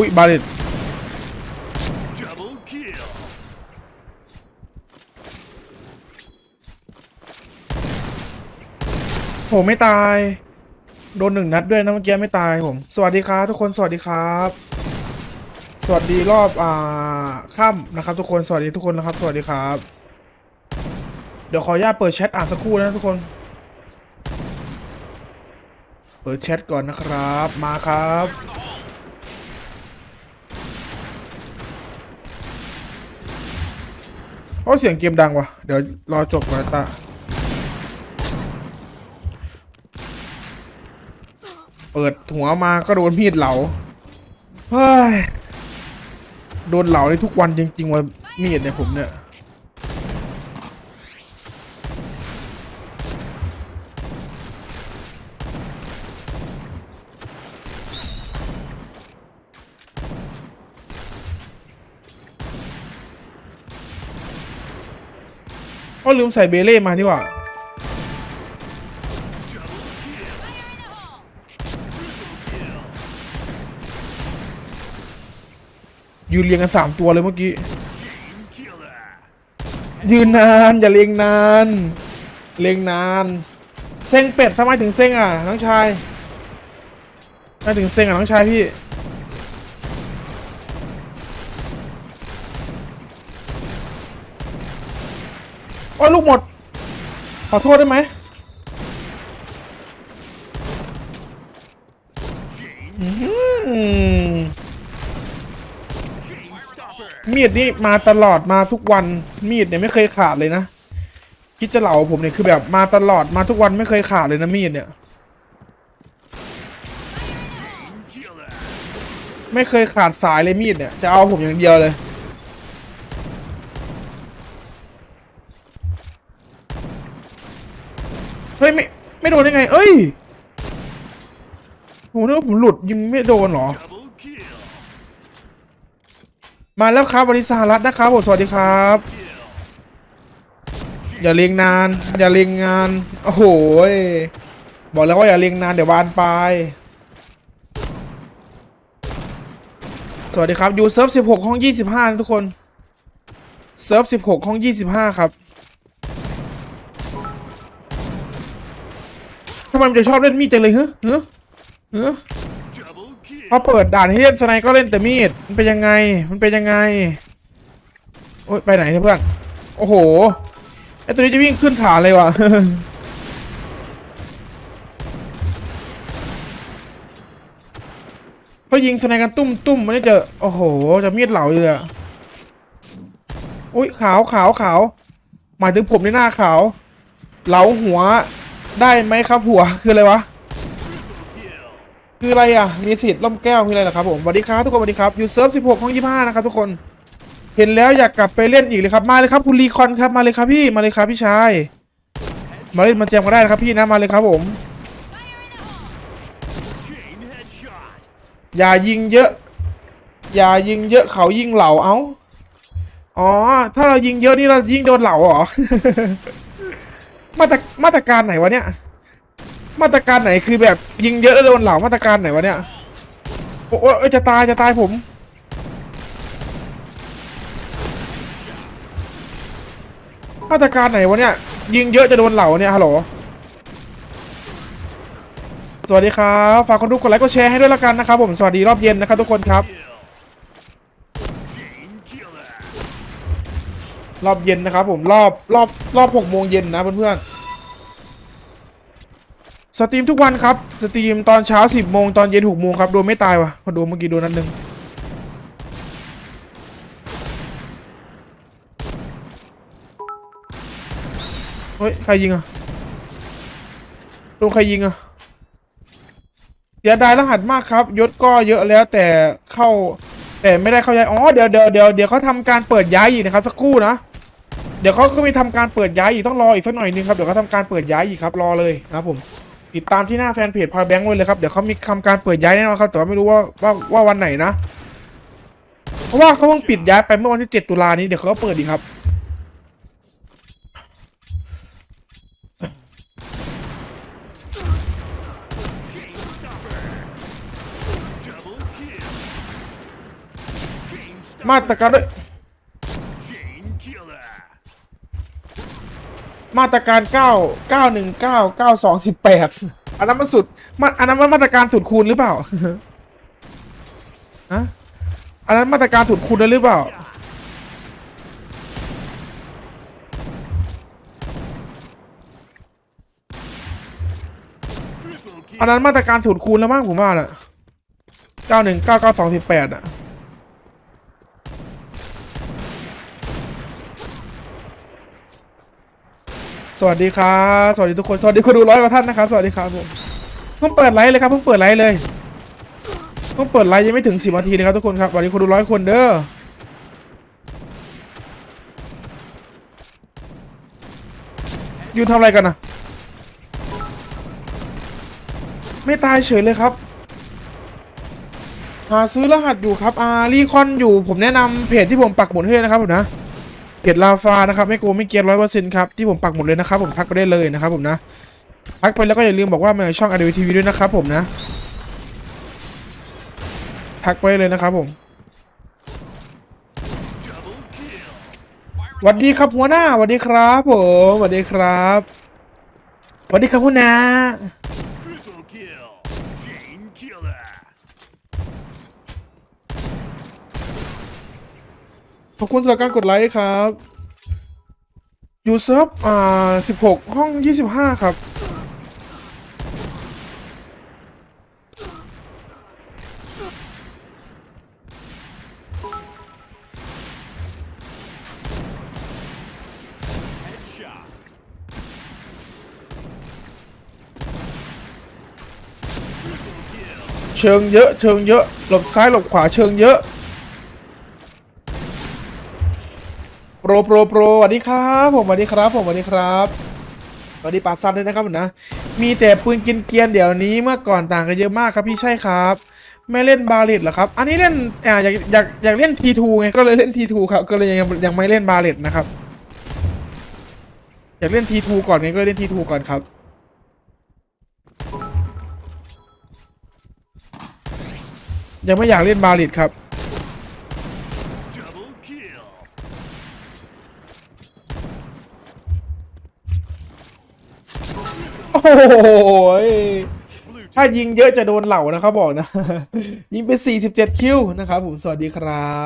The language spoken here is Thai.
อุ้ยบาเลต Double kill. โหไม่ตาย โดนหนึ่งนัดด้วยนะเมื่อกี้ไม่ตายผม สวัสดีครับทุกคนสวัสดีครับ สวัสดีรอบอ่าค่ำนะครับ ทุกคนสวัสดีทุกคนนะครับ สวัสดีครับ เดี๋ยวขออนุญาตเปิดแชทอ่านสักครู่นะทุกคน เปิดแชทก่อนนะครับ มาครับ อ้เสียงเกมดังวะเดี๋ยวรอจบก่อนตาเปิดหัวมาก็โดนมีดเหลาเฮ้ยโดนเหลาได้ทุกวันจริงๆว่ามีดเนี่ยผมเนี่ย ก็ลืมใส่เบเล่มานี่หว่ายืนเรียงกันสามตัวเลยเมื่อกี้ ยืนนานอย่าเรียงนานเรียงนานเซ็งเป็ดทำไมถึงเซ็งอะน้องชายทำไมถึงเซ็งอะน้องชายพี่ ยลูกหมด ขอโทษได้ไหมมีดนี่มาตลอดมาทุกวัน มีดเนี่ยไม่เคยขาดเลยนะ คิดจะเหล่าผมเนี่ยคือแบบมาตลอดมาทุกวันไม่เคยขาดเลยนะมีดเนี่ย ไม่เคยขาดสายเลยมีดเนี่ย จะเอาผมอย่างเดียวเลย เฮ้ยไม่ไม่โดนได้ไง เอ้ยผมนึกว่าผมหลุดยิงไม่โดนหรอ มาแล้วครับบริษัทรัฐนะครับผมสวัสดีครับ อย่าเลียงนาน อย่าเลียงงาน โอ้โหบอกแล้วว่าอย่าเลียงนานเดี๋ยวบานปลายสวัสดีครับอยู่เซิร์ฟ16 ห้อง 25 นะทุกคน เซิร์ฟ16 ห้อง 25 ครับ ทำไมมันจะชอบเล่นมีดจังเลยเฮึฮึฮึ Double kill. พอเปิดด่านให้เล่นสไนก็เล่นแต่มีด มันเป็นยังไง มันเป็นยังไง โอ๊ยไปไหนเนี่ยเพื่อน โอ้โห ไอตัวนี้จะวิ่งขึ้นฐานเลยว่ะเขายิงสไนกันตุ้มตุ้มมันจะ โอ้โห จะมีดเหลาอยู่เลยอะอุ้ยขาวขาวขาว หมายถึงผมในหน้าขาว เหลาหัว ได้ไหมครับหัวคืออะไรวะคืออะไรอะมีสิทธิ์ล่มแก้วมีอะไรเหรอครับผมสวัสดีครับทุกคนสวัสดีครับอยู่เซิร์ฟ16ห้อง25นะครับทุกคน เห็นแล้วอยากกลับไปเล่นอีกเลยครับมาเลยครับคุณรีคอนครับมาเลยครับพี่มาเลยครับพี่ชายมาเล่นมาแจมกันได้นะครับพี่นะมาเลยครับผมอย่ายิงเยอะ อย่ายิงเยอะเขายิงเหล่าเอาอ๋อ ถ้าเรายิงเยอะนี่เรายิงโดนเหล่าเหรอ มาตรมาตรการไหนวะเนี่ย มาตรการไหนคือแบบยิงเยอะแล้วโดนเหล่ามาตรการไหนวะเนี่ย โอ้ยจะตายจะตายผม มาตรการไหนวะเนี่ย ยิงเยอะจะโดนเหล่าเนี่ยฮัลโหลสวัสดีครับ ฝากคนดูกดไลค์กดแชร์ให้ด้วยละกันนะครับผม สวัสดีรอบเย็นนะครับทุกคนครับ รอบเย็นนะครับผมรอบรอบรอบหกโมงเย็นนะเพื่อนๆสตรีมทุกวันครับสตรีมตอนเช้าสิบโมงตอนเย็นหกโมงครับโดนไม่ตายวะพอโดนเมื่อกี้โดนนัดหนึ่งเฮ้ยใครยิงอะโดนใครยิงอะเสียดายรหัสมากครับ ยศก็เยอะแล้วแต่เข้าแต่ไม่ได้เข้าย้ายอ๋อเดี๋ยวเดี๋ยวเดี๋ยวเดี๋ยวเขาทำการเปิดย้ายอีกนะครับ สักครู่นะ เดี๋ยวเขาก็มีทำการเปิดย้ายอีกต้องรออีกสักหน่อยนึงครับเดี๋ยวเขาทำการเปิดย้ายอีกครับรอเลยนะครับผมติดตามที่หน้าแฟนเพจพอยแบงค์ไว้เลยครับเดี๋ยวเขามีทำการเปิดย้ายแน่นอนครับแต่ว่าไม่รู้ว่าว่าว่าวันไหนนะเพราะว่าเขาเพิ่งปิดย้ายไปเมื่อวันที่ 7 ตุลานี้เดี๋ยวเขาก็เปิดอีกครับมาตรการด้วย มาตรการเก้าเก้าหนึ่งเก้าเก้าสองสิบแปดอันนั้นมันสุดมาอันนั้นมันมาตรการสุดคูณหรือเปล่าฮะอันนั้นมาตรการสุดคูณแล้วหรือเปล่าอันนั้นมาตรการสูตรคูณแล้วมั้งผมว่าน่ะเก้าหนึ่งเก้าเก้าสองสิบแปดอะ สวัสดีครับสวัสดีทุกคนสวัสดีคนดูร้อยกว่าท่านนะครับสวัสดีครับผมเพิ่งเปิดไลฟ์เลยครับเพิ่งเปิดไลฟ์เลยเพิ่งเปิดไลฟ์ยังไม่ถึงสิบนาทีเลยครับทุกคนครับสวัสดีคนดูร้อยคนเด้อยืนทำอะไรกันนะไม่ตายเฉยเลยครับหาซื้อรหัสอยู่ครับอารีคอนอยู่ผมแนะนำเพจที่ผมปักหมุดให้เลยนะครับผมนะ เพจลาฟานะครับไม่โกงไม่เกียร์ร้อยเปอร์เซ็นต์ครับที่ผมปักหมดเลยนะครับผมทักไปได้เลยนะครับผมนะทักไปแล้วก็อย่าลืมบอกว่ามาช่องอ d ดทีวีด้วยนะครับผมนะทักไปเลยนะครับผมสวัสดีครับหัวหน้าสวัสดีครับผมสวัสดีครับสวัสดีครับหัวหน้า ขอบคุณสำหรับการกดไลค์ครับอยู่เซิร์ฟอ่าสิบหกห้องยี่สิบห้าครับเชิงเยอะ เชิงเยอะ หลบซ้ายหลบขวาเชิงเยอะ โป รโปรโปรสวัสดีครับผมสวัสดีครับ ผมสวัสดีครับสวัสดีปาซันด้วยนะครับผมนะ มีแต่ปืนกินเกียนเดี๋ยวนี้เมื่อก่อนต่างกันเยอะมากครับพี่ใช่ครับ ไม่เล่นบาเลตเหรอครับ อันนี้เล่นอ่าอยากอยากอยากเล่นทีทูไงก็เลยเล่นทีทูครับก็เลยยังยังไม่เล่นบาเลตนะครับอยากเล่นทีทูก่อนไงก็เลยเล่นทีทูก่อนครับยังไม่อยากเล่นบาเลตครับ โอ้โหยถ้ายิงเยอะจะโดนเหล่านะครับบอกนะ ยิงไป 47 คิวนะครับผม สวัสดีครับ